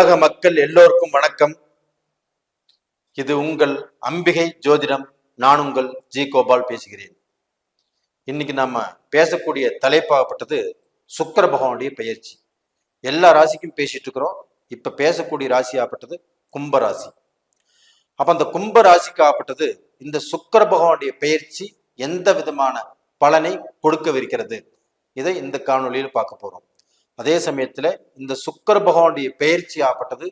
உலக மக்கள் எல்லோருக்கும் வணக்கம். இது உங்கள் அம்பிகை ஜோதிடம். நான் உங்கள் ஜி கோபால் பேசுகிறேன். இன்னைக்கு நம்ம பேசக்கூடிய தலைப்பாகப்பட்டது சுக்கர பகவானுடைய பெயர்ச்சி. எல்லா ராசிக்கும் பேசிட்டு இருக்கிறோம். இப்ப பேசக்கூடிய ராசியாகப்பட்டது கும்ப ராசி. அப்ப அந்த கும்ப ராசிக்காகப்பட்டது இந்த சுக்கர பகவானுடைய பெயர்ச்சி எந்த விதமான பலனை கொடுக்கவிருக்கிறது? இதை இந்த காணொலியில் பார்க்க போறோம். அதே சமயத்துல இந்த சுக்கர பகவானுடைய பெயர்ச்சி ஆகப்பட்டது.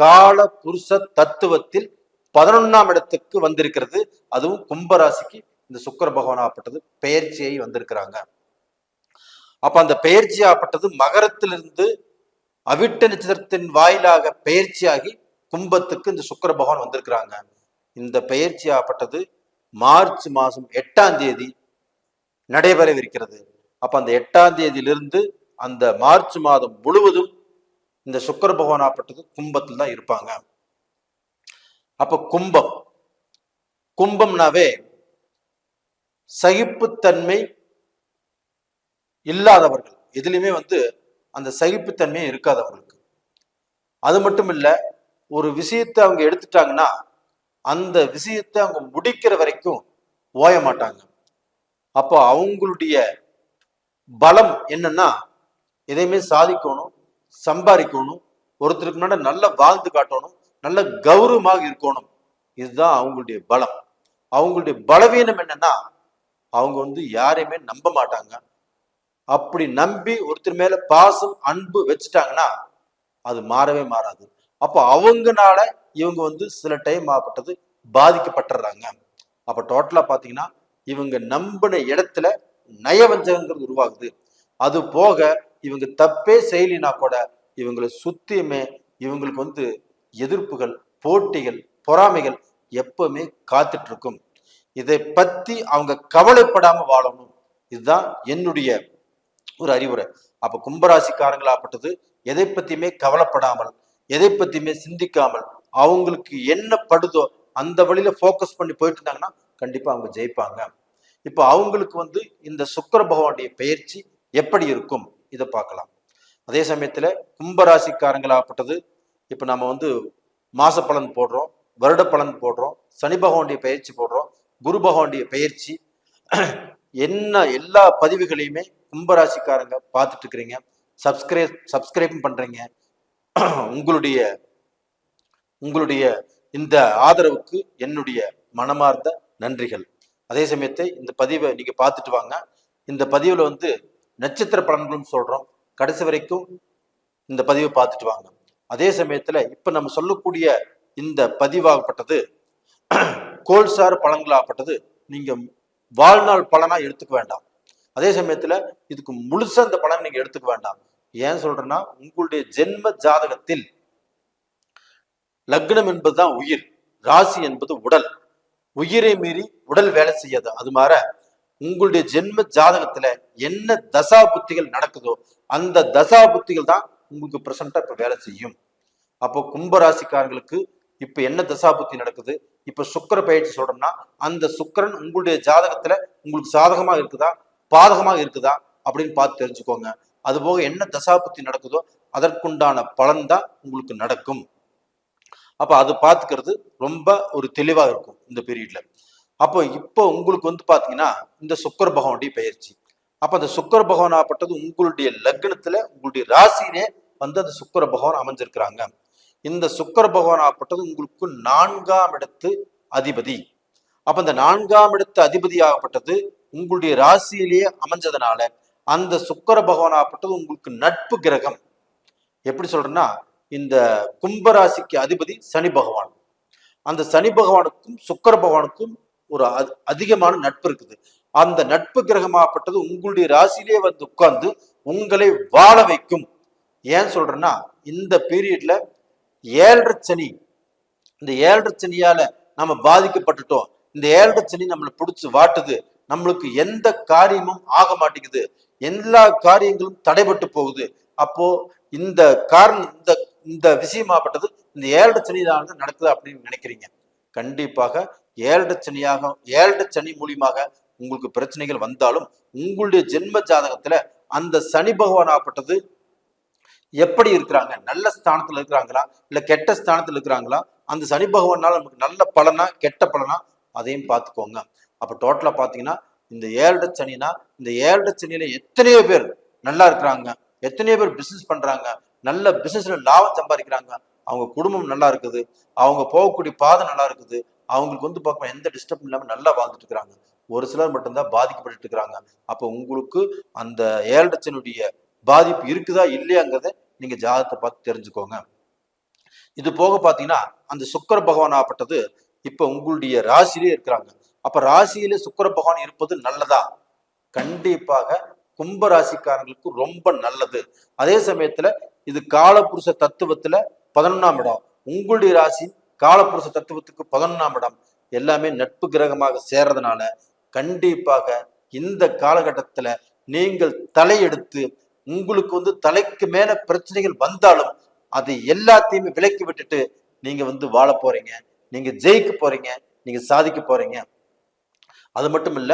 கால புருஷ தத்துவத்தில் பதினொன்னாம் இடத்துக்கு வந்திருக்கிறது. அதுவும் கும்பராசிக்கு இந்த சுக்கர பகவான் ஆகப்பட்டது. பெயர்ச்சியை வந்திருக்கிறாங்க. அப்ப அந்த பெயர்ச்சி ஆகப்பட்டது மகரத்திலிருந்து அவிட்ட நட்சத்திரத்தின் வாயிலாக பெயர்ச்சியாகி கும்பத்துக்கு இந்த சுக்கர பகவான் வந்திருக்கிறாங்க. இந்த பெயர்ச்சி ஆகப்பட்டது மார்ச் மாதம் எட்டாம் தேதி நடைபெறவிருக்கிறது. அப்ப அந்த எட்டாம் தேதியிலிருந்து அந்த மார்ச் மாதம் முழுவதும் இந்த சுக்கர பகவானாப்பட்டது கும்பத்தில் தான் இருப்பாங்க. அப்ப கும்பம் கும்பம்னாவே சகிப்புத்தன்மை இல்லாதவர்கள். எதுலையுமே வந்து அந்த சகிப்புத்தன்மையே இருக்காதவங்களுக்கு அது மட்டும் இல்ல ஒரு விஷயத்தை அவங்க எடுத்துட்டாங்கன்னா அந்த விஷயத்தை அவங்க முடிக்கிற வரைக்கும் ஓய மாட்டாங்க. அப்போ அவங்களுடைய பலம் என்னன்னா எதையுமே சாதிக்கணும் சம்பாதிக்கணும் ஒருத்தருக்கு முன்னாடி நல்லா வாழ்ந்து காட்டணும் நல்ல கௌரவமாக இருக்கணும். இதுதான் அவங்களுடைய பலம். அவங்களுடைய பலவீனம் என்னன்னா அவங்க வந்து யாரையுமே நம்ப மாட்டாங்க. அப்படி நம்பி ஒருத்தர் மேல பாசம் அன்பு வச்சுட்டாங்கன்னா அது மாறவே மாறாது. அப்போ அவங்கனால இவங்க வந்து சில டைம் ஆகப்பட்டது பாதிக்கப்பட்டுறாங்க. அப்ப டோட்டலா பாத்தீங்கன்னா இவங்க நம்பின இடத்துல நயவஞ்சகங்கிறது உருவாகுது. அது போக இவங்க தப்பே செய்யலினா கூட இவங்களை சுத்தியுமே இவங்களுக்கு வந்து எதிர்ப்புகள் போட்டிகள் பொறாமைகள் எப்பவுமே காத்துட்டு இருக்கும் இதை பத்தி அவங்க கவலைப்படாம வாழணும். இதுதான் என்னுடைய ஒரு அறிவுரை. அப்ப கும்பராசிக்காரங்களாப்பட்டது எதை பத்தியுமே கவலைப்படாமல் எதை பத்தியுமே சிந்திக்காமல் அவங்களுக்கு என்ன படுதோ அந்த வழியில ஃபோக்கஸ் பண்ணி போயிட்டு இருந்தாங்கன்னா கண்டிப்பா அவங்க ஜெயிப்பாங்க. இப்போ அவங்களுக்கு வந்து இந்த சுக்கர பகவானுடைய பயிற்சி எப்படி இருக்கும்? இதை பார்க்கலாம். அதே சமயத்துல கும்பராசிக்காரங்களாகப்பட்டது இப்போ நம்ம வந்து மாச பலன் போடுறோம் வருட பலன் போடுறோம் சனி பகவானுடைய பயிற்சி போடுறோம் குரு பகவானுடைய பயிற்சி என்ன எல்லா பதிவுகளையுமே கும்பராசிக்காரங்க பார்த்துட்டு இருக்கிறீங்க. சப்ஸ்கிரைப் சப்ஸ்கிரைபும் பண்றீங்க. உங்களுடைய உங்களுடைய இந்த ஆதரவுக்கு என்னுடைய மனமார்ந்த நன்றிகள். அதே சமயத்தை இந்த பதிவை நீங்கள் பார்த்துட்டு வாங்க. இந்த பதிவில் வந்து நட்சத்திர பலன்களும் சொல்றோம். கடைசி வரைக்கும் இந்த பதிவை பார்த்துட்டு வாங்க. அதே சமயத்துல இப்ப நம்ம சொல்லக்கூடிய இந்த பதிவாகப்பட்டது கோல்சார் பலன்களாகப்பட்டது நீங்க வாழ்நாள் பலனா எடுத்துக்க வேண்டாம். அதே சமயத்துல இதுக்கு முழுசா இந்த பலன் நீங்க எடுத்துக்க வேண்டாம். ஏன் சொல்றேன்னா உங்களுடைய ஜென்ம ஜாதகத்தில் லக்னம் என்பதுதான் உயிர் ராசி என்பது உடல். உயிரை மீறி உடல் வேலை செய்யாது. அது மாற உங்களுடைய ஜென்ம ஜாதகத்துல என்ன தசா புத்திகள் நடக்குதோ அந்த தசா புத்திகள் தான் உங்களுக்கு பிரசண்டா இப்ப வேலை செய்யும். அப்போ கும்பராசிக்காரங்களுக்கு இப்ப என்ன தசா புத்தி நடக்குது? இப்ப சுக்கர பயிற்சி சொல்றோம்னா அந்த சுக்கரன் உங்களுடைய ஜாதகத்துல உங்களுக்கு சாதகமாக இருக்குதா? பாதகமாக இருக்குதா? அப்படின்னு பார்த்து தெரிஞ்சுக்கோங்க. அது போக என்ன தசா புத்தி நடக்குதோ அதற்குண்டான பலன் தான் உங்களுக்கு நடக்கும். அப்ப அது பார்த்துக்கிறது ரொம்ப ஒரு தெளிவா இருக்கும் இந்த பீரியட்ல அப்போ இப்போ உங்களுக்கு வந்து பார்த்தீங்கன்னா இந்த சுக்கர பகவானுடைய பயிற்சி அப்ப அந்த சுக்கர பகவான் ஆப்பட்டது உங்களுடைய லக்னத்துல உங்களுடைய ராசியிலே வந்து அந்த சுக்கர பகவான் அமைஞ்சிருக்கிறாங்க. இந்த சுக்கர பகவான் ஆப்பட்டது உங்களுக்கு நான்காம் இடத்து அதிபதி. அப்ப இந்த நான்காம் இடத்து அதிபதி ஆகப்பட்டது உங்களுடைய ராசியிலேயே அமைஞ்சதுனால அந்த சுக்கர பகவான் ஆகப்பட்டது உங்களுக்கு நட்பு கிரகம். எப்படி சொல்றேன்னா இந்த கும்பராசிக்கு அதிபதி சனி பகவான். அந்த சனி பகவானுக்கும் சுக்கர பகவானுக்கும் ஒரு அதிகமான நட்பு இருக்குது. அந்த நட்பு கிரகமாகப்பட்டது உங்களுடைய ராசியிலே வந்து உட்கார்ந்து உங்களை வாழ வைக்கும். ஏன் சொல்றேன்னா இந்த பீரியட்ல ஏழரை சனி இந்த ஏழரை சனியால நம்ம பாதிக்கப்பட்டுட்டோம். இந்த ஏழரை சனி நம்மளை பிடிச்சி வாட்டுது. நம்மளுக்கு எந்த காரியமும் ஆக மாட்டேங்குது. எல்லா காரியங்களும் தடைபட்டு போகுது. அப்போ இந்த காரணம் இந்த இந்த விஷயமாப்பட்டது இந்த ஏழரை சனிதான் நடக்குது அப்படின்னு நினைக்கிறீங்க. கண்டிப்பாக ஏழரை சனியாக ஏழரை சனி மூலியமாக உங்களுக்கு பிரச்சனைகள் வந்தாலும் உங்களுடைய ஜென்ம ஜாதகத்துல அந்த சனி பகவான் ஆப்பட்டது எப்படி இருக்கிறாங்க? நல்ல ஸ்தானத்துல இருக்கிறாங்களா? இல்ல கெட்ட ஸ்தானத்துல இருக்கிறாங்களா? அந்த சனி பகவானால நமக்கு நல்ல பலனா கெட்ட பலனா அதையும் பார்த்துக்கோங்க. அப்ப டோட்டலா பாத்தீங்கன்னா இந்த ஏழரை சனினா இந்த ஏழரை சனியில எத்தனையோ பேர் நல்லா இருக்கிறாங்க. எத்தனையோ பேர் பிசினஸ் பண்றாங்க. நல்ல பிசினஸ்ல லாபம் சம்பாதிக்கிறாங்க. அவங்க குடும்பம் நல்லா இருக்குது. அவங்க போகக்கூடிய பாதை நல்லா இருக்குது. அவங்களுக்கு வந்து பார்க்கணும் எந்த டிஸ்டர்பும் இல்லாமல் நல்லா வாழ்ந்துட்டு இருக்கிறாங்க. ஒரு சிலர் மட்டும்தான் பாதிக்கப்பட்டு இருக்கிறாங்க. அப்போ உங்களுக்கு அந்த ஏழட்சனுடைய பாதிப்பு இருக்குதா இல்லையாங்கிறத நீங்க ஜாதகத்தை பார்த்து தெரிஞ்சுக்கோங்க. இது போக பாத்தீங்கன்னா அந்த சுக்கர பகவான் ஆப்பட்டது இப்ப உங்களுடைய ராசியிலே இருக்கிறாங்க. அப்ப ராசியில சுக்கர பகவான் இருப்பது நல்லதா? கண்டிப்பாக கும்ப ராசிக்காரங்களுக்கு ரொம்ப நல்லது. அதே சமயத்துல இது காலபுருஷ தத்துவத்துல பதினொன்னாம் இடம். உங்களுடைய ராசி காலப்புருஷ தத்துவத்துக்கு பதினொன்றாம் இடம். எல்லாமே நட்பு கிரகமாக சேர்றதுனால கண்டிப்பாக இந்த காலகட்டத்துல நீங்கள் தலையெடுத்து உங்களுக்கு வந்து தலைக்கு மேல பிரச்சனைகள் வந்தாலும் அதை எல்லாத்தையுமே விலக்கி விட்டுட்டு நீங்க வந்து வாழ போறீங்க. நீங்க ஜெயிக்க போறீங்க. நீங்க சாதிக்க போறீங்க. அது மட்டும் இல்ல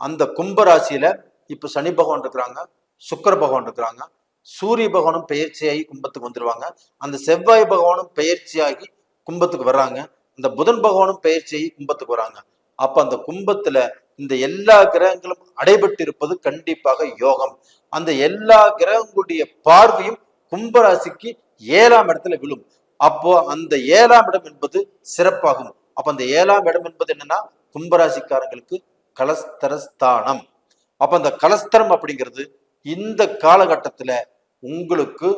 அந்த கும்பராசியில இப்ப சனி பகவான் இருக்கிறாங்க சுக்கர பகவான் இருக்கிறாங்க சூரிய பகவானும் பயிற்சியாகி கும்பத்துக்கு வந்துருவாங்க. அந்த செவ்வாய் பகவானும் பயிற்சியாகி கும்பத்துக்கு வர்றாங்க. இந்த புதன் பகவானும் பயிற்சியை கும்பத்துக்கு வராங்க அப்ப அந்த கும்பத்துல இந்த எல்லா கிரகங்களும் அடைபட்டு இருப்பது கண்டிப்பாக யோகம். அந்த எல்லா கிரகங்களுடைய பார்வையும் கும்பராசிக்கு ஏழாம் இடத்துல விழும். அப்போ அந்த ஏழாம் இடம் என்பது சிறப்பாகும். அப்ப அந்த ஏழாம் இடம் என்பது என்னன்னா கும்பராசிக்காரங்களுக்கு கலஸ்தரஸ்தானம். அப்ப அந்த கலஸ்தரம் அப்படிங்கிறது இந்த காலகட்டத்துல உங்களுக்கு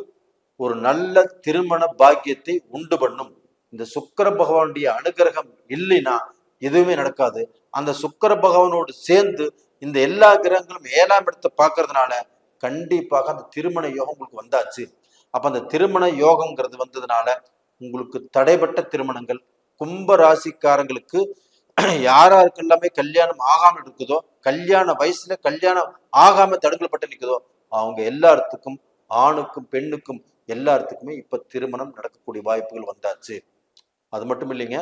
ஒரு நல்ல திருமண பாக்கியத்தை உண்டு பண்ணும். இந்த சுக்கர பகவானுடைய அனுகிரகம் இல்லைன்னா எதுவுமே நடக்காது. அந்த சுக்கர பகவானோடு சேர்ந்து இந்த எல்லா கிரகங்களும் ஏழாம் இடத்தை பார்க்கறதுனால கண்டிப்பாக அந்த திருமண யோகம் உங்களுக்கு வந்தாச்சு. அப்ப அந்த திருமண யோகம்ங்கிறது வந்ததுனால உங்களுக்கு தடைபட்ட திருமணங்கள் கும்ப ராசிக்காரங்களுக்கு யார் யாருக்கு எல்லாமே கல்யாணம் ஆகாம இருக்குதோ கல்யாண வயசுல கல்யாணம் ஆகாம தடுக்கப்பட்டு நிக்குதோ அவங்க எல்லாத்துக்கும் ஆணுக்கும் பெண்ணுக்கும் எல்லாத்துக்குமே இப்ப திருமணம் நடக்கக்கூடிய வாய்ப்புகள் வந்தாச்சு. அது மட்டும் இல்லைங்க.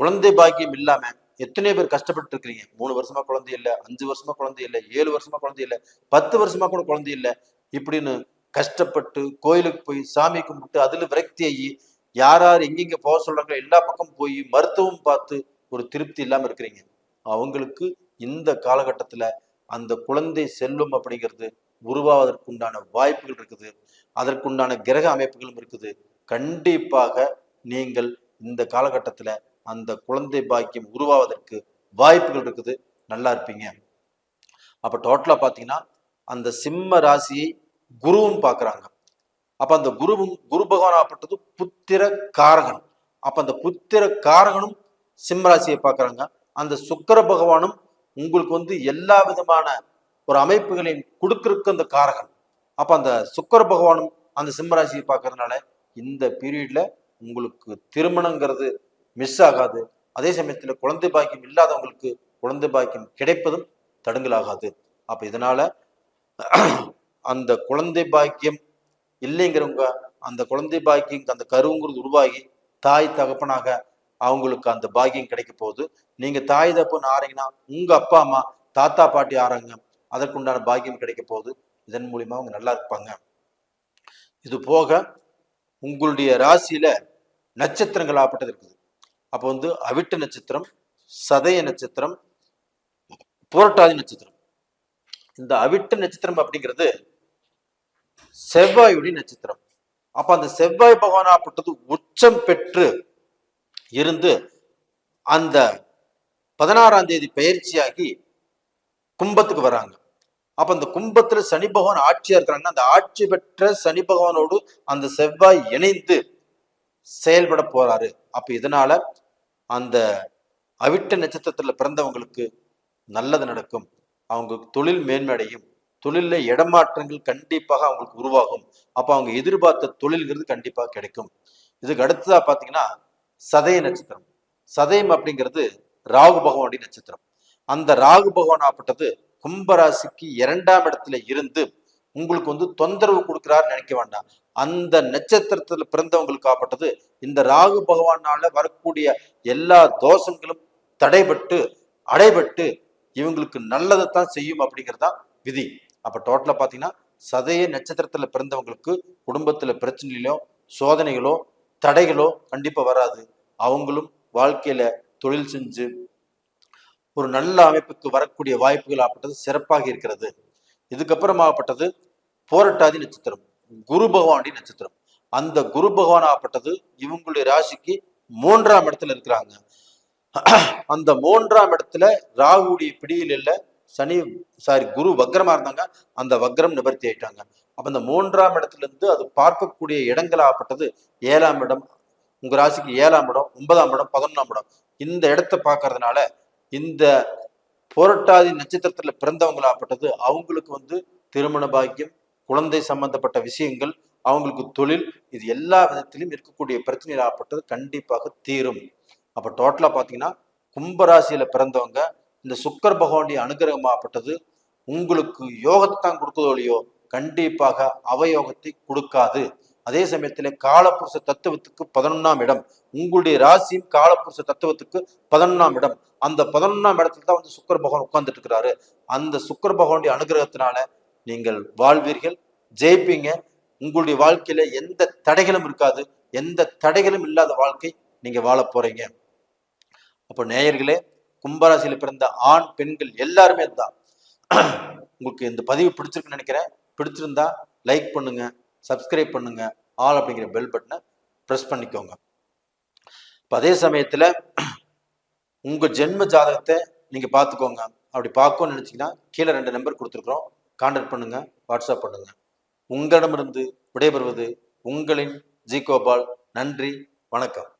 குழந்தை பாக்கியம் இல்லாம எத்தனை பேர் கஷ்டப்பட்டு இருக்கிறீங்க மூணு வருஷமா குழந்தை இல்லை அஞ்சு வருஷமா குழந்தை இல்லை ஏழு வருஷமா குழந்தை இல்லை பத்து வருஷமா கூட குழந்தை இல்லை இப்படின்னு கஷ்டப்பட்டு கோயிலுக்கு போய் சாமி கும்பிட்டு அதுல விரக்தி ஆகி யார் யார் எங்கெங்க போக சொல்றாங்களோ எல்லா பக்கம் போய் மருத்துவம் பார்த்து ஒரு திருப்தி இல்லாம இருக்கிறீங்க. அவங்களுக்கு இந்த காலகட்டத்துல அந்த குழந்தை செல்வம் அப்படிங்கிறது உருவாவதற்குண்டான வாய்ப்புகள் இருக்குது. அதற்குண்டான கிரக அமைப்புகளும் இருக்குது. கண்டிப்பாக நீங்கள் இந்த காலகட்டத்தில் அந்த குழந்தை பாக்கியம் உருவாவதற்கு வாய்ப்புகள் இருக்குது நல்லா இருப்பீங்க. அப்போ டோட்டலா பார்த்தீங்கன்னா அந்த சிம்ம ராசியை குருவும் பார்க்குறாங்க அப்போ அந்த குருவும் குரு பகவான் ஆப்பட்டது புத்திர காரகன். அப்போ அந்த புத்திர காரகனும் சிம்ம ராசியை அந்த சுக்கர பகவானும் உங்களுக்கு வந்து எல்லா விதமான ஒரு அமைப்புகளையும் கொடுக்கறதுக்கு அந்த காரகன். அப்போ அந்த சுக்கர பகவானும் அந்த சிம்ம ராசியை பார்க்கறதுனால இந்த பீரியட்ல உங்களுக்கு திருமணங்கிறது மிஸ் ஆகாது. அதே சமயத்தில் குழந்தை பாக்கியம் இல்லாதவங்களுக்கு குழந்தை பாக்கியம் கிடைப்பதும் தடுங்கலாகாது. அப்போ இதனால அந்த குழந்தை பாக்கியம் இல்லைங்கிறவங்க அந்த குழந்தை பாக்கியம் அந்த கருவுங்கிறது உருவாகி தாய் தகப்பனாக அவங்களுக்கு அந்த பாக்கியம் கிடைக்க போகுது. நீங்க தாய் தப்புன்னு ஆறீங்கன்னா உங்க அப்பா அம்மா தாத்தா பாட்டி ஆறாங்க அதற்குண்டான பாக்கியம் கிடைக்க போகுது. இதன் மூலியமா அவங்க நல்லா இருப்பாங்க. இது போக உங்களுடைய ராசியில நட்சத்திரங்களாகப்பட்டது இருக்குது அப்போ வந்து அவிட்ட நட்சத்திரம் சதய நட்சத்திரம் புரட்டாதி நட்சத்திரம். இந்த அவிட்ட நட்சத்திரம் அப்படிங்கிறது செவ்வாயுடைய நட்சத்திரம். அப்ப அந்த செவ்வாய் பகவானாகப்பட்டது உச்சம் பெற்று இருந்து அந்த பதினாறாம் தேதி பயிற்சியாகி கும்பத்துக்கு வராங்க. அப்ப அந்த கும்பத்துல சனி பகவான் ஆட்சியா இருக்கிறாங்கன்னா அந்த ஆட்சி பெற்ற சனி பகவானோடு அந்த செவ்வாய் இணைந்து செயல்பட போறாரு. அப்ப இதனால அந்த அவிட்ட நட்சத்திரத்துல பிறந்தவங்களுக்கு நல்லது நடக்கும். அவங்க தொழில் மேன்மையடையும். தொழில இடமாற்றங்கள் கண்டிப்பாக அவங்களுக்கு உருவாகும். அப்ப அவங்க எதிர்பார்த்த தொழில்ங்கிறது கண்டிப்பாக கிடைக்கும். இதுக்கு அடுத்ததா பாத்தீங்கன்னா சதய நட்சத்திரம். சதயம் அப்படிங்கிறது ராகு பகவானுடைய நட்சத்திரம். அந்த ராகு பகவான் ஆப்பட்டது கும்பராசிக்கு இரண்டாம் இடத்துல இருந்து உங்களுக்கு வந்து தொந்தரவு கொடுக்கிறாருன்னு நினைக்க வேண்டாம். அந்த நட்சத்திரத்துல பிறந்தவங்களுக்கு ஆப்பட்டது இந்த ராகு பகவானால வரக்கூடிய எல்லா தோஷங்களும் தடைபட்டு அடைபட்டு இவங்களுக்கு நல்லதைத்தான் செய்யும் அப்படிங்கிறது தான் விதி. அப்ப டோட்டலா பாத்தீங்கன்னா சதய நட்சத்திரத்துல பிறந்தவங்களுக்கு குடும்பத்துல பிரச்சனையிலோ சோதனைகளோ தடைகளோ கண்டிப்பா வராது. அவங்களும் வாழ்க்கையில தொழில் செஞ்சு ஒரு நல்ல அமைப்புக்கு வரக்கூடிய வாய்ப்புகள் ஆப்பட்டது சிறப்பாக இருக்கிறது. இதுக்கப்புறமாகப்பட்டது போரட்டாதி நட்சத்திரம் குரு பகவானுடைய நட்சத்திரம். அந்த குரு பகவானாகப்பட்டது இவங்களுடைய ராசிக்கு மூன்றாம் இடத்துல இருக்கிறாங்க. அந்த மூன்றாம் இடத்துல ராகுடைய பிடியில் இல்ல சனி சாரி குரு வக்ரமா இருந்தாங்க. அந்த வக்ரம் நிவர்த்தி ஆயிட்டாங்க. அப்ப இந்த மூன்றாம் இடத்துல இருந்து அது பார்க்கக்கூடிய இடங்களாகப்பட்டது ஏழாம் இடம். உங்க ராசிக்கு ஏழாம் இடம் ஒன்பதாம் இடம் பதினொன்றாம் இடம். இந்த இடத்த பார்க்கறதுனால இந்த புரட்டாதி நட்சத்திரத்துல பிறந்தவங்களாப்பட்டது அவங்களுக்கு வந்து திருமண பாக்கியம் குழந்தை சம்பந்தப்பட்ட விஷயங்கள் அவங்களுக்கு தொழில் இது எல்லா விதத்திலும் இருக்கக்கூடிய பிரச்சனைகள் ஆப்பட்டது கண்டிப்பாக தீரும். அப்ப டோட்டலா பாத்தீங்கன்னா கும்பராசியில பிறந்தவங்க இந்த சுக்கர் பகவானுடைய அனுகிரகமாகப்பட்டது உங்களுக்கு யோகத்தை தான் கொடுக்குதோ இல்லையோ கண்டிப்பாக அவயோகத்தை கொடுக்காது. அதே சமயத்தில் காலப்புருஷ தத்துவத்துக்கு பதினொன்றாம் இடம். உங்களுடைய ராசியும் காலப்புருஷ தத்துவத்துக்கு பதினொன்றாம் இடம். அந்த பதினொன்றாம் இடத்துல தான் வந்து சுக்கர பகவான் உட்கார்ந்துட்டு இருக்கிறாரு. அந்த சுக்கர பகவானுடைய அனுகிரகத்தினால நீங்கள் வாழ்வீர்கள் ஜெயிப்பீங்க. உங்களுடைய வாழ்க்கையில எந்த தடைகளும் இருக்காது. எந்த தடைகளும் இல்லாத வாழ்க்கை நீங்க வாழ போறீங்க. அப்போ நேயர்களே கும்பராசியில பிறந்த ஆண் பெண்கள் எல்லாருமே தான் உங்களுக்கு இந்த பதிவு பிடிச்சிருக்குன்னு நினைக்கிறேன். பிடிச்சிருந்தா லைக் பண்ணுங்க. சப்ஸ்கிரைப் பண்ணுங்க. ஆல் அப்படிங்கிற பெல் பட்டனை ப்ரெஸ் பண்ணிக்கோங்க. இப்போ அதே சமயத்தில் உங்கள் ஜென்ம ஜாதகத்தை நீங்கள் பார்த்துக்கோங்க. அப்படி பார்க்கணும்னு நினச்சிங்கன்னா கீழே ரெண்டு நம்பர் கொடுத்துருக்குறோம். கான்டாக்ட் பண்ணுங்க. வாட்ஸ்அப் பண்ணுங்க. உங்களிடமிருந்து விடைபெறுவது உங்களின் ஜி கோபால். நன்றி. வணக்கம்.